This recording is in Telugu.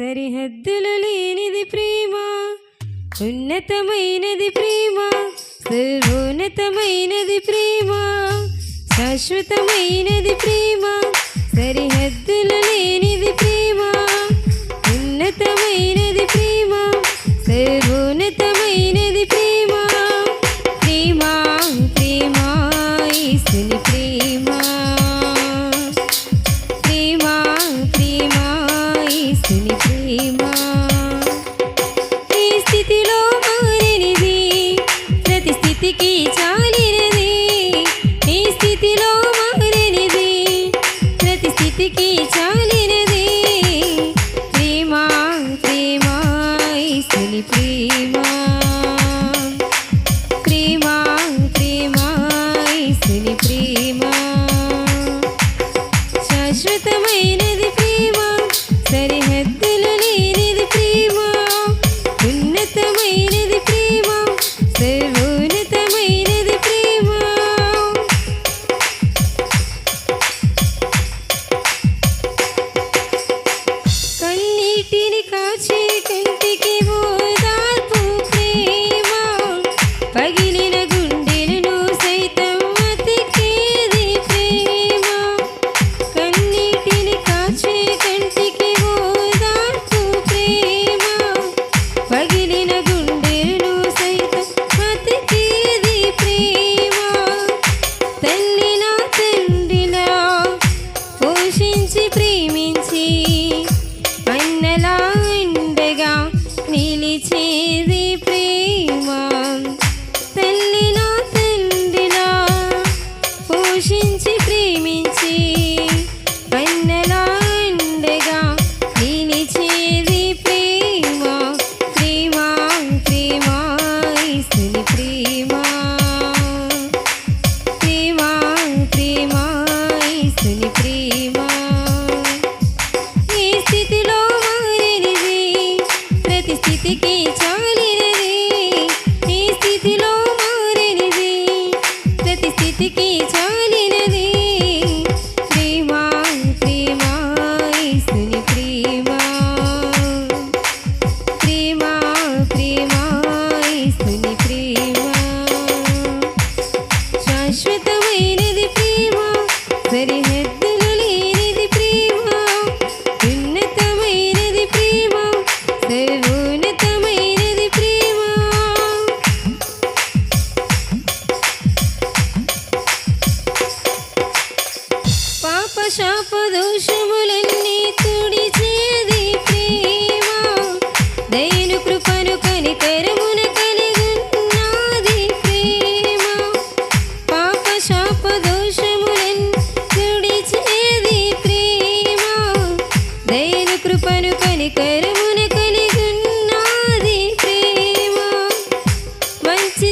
సరిహద్దులు లేనిది ప్రేమ ఉన్నతమైనది ప్రేమ సర్వోన్నతమైనది ప్రేమ శాశ్వతమైనది ప్రేమ సరిహద్దులు లేనిది ప్రేమ ఉన్నతమైనది ప్రేమ సర్వోన్నతమైనది ప్రేమ. ప్రేమ ప్రేమ ఈసుని ప్రేమ. ప్రేమ ప్రేమ ఈసుని Prima. శాపదోషములన్నీ తుడిచేది ప్రేమ. దయను కృపను కనికరమున కలిగున్నది ప్రేమ. పాప శాపదోషములన్నీ తుడిచేది ప్రేమ. దయను కృపను కనికరమున కలిగున్నది ప్రేమ. మంచి